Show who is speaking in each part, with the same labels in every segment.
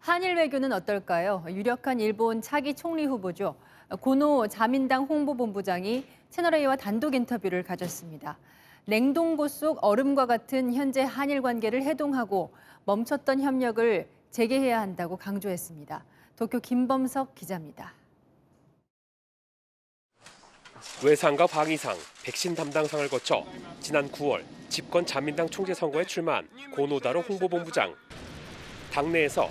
Speaker 1: 한일 외교는 어떨까요? 유력한 일본 차기 총리 후보죠. 고노 자민당 홍보본부장이 채널A와 단독 인터뷰를 가졌습니다. 냉동고 속 얼음과 같은 현재 한일 관계를 해동하고 멈췄던 협력을 재개해야 한다고 강조했습니다. 도쿄 김범석 기자입니다.
Speaker 2: 외상과 방위상, 백신 담당상을 거쳐 지난 9월 집권 자민당 총재 선거에 출마한 고노다로 홍보본부장. 당내에서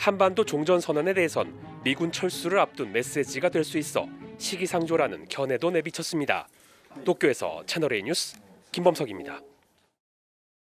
Speaker 2: 한반도 종전 선언에 대해선 미군 철수를 앞둔 메시지가 될 수 있어 시기상조라는 견해도 내비쳤습니다. 도쿄에서 채널A 뉴스 김범석입니다.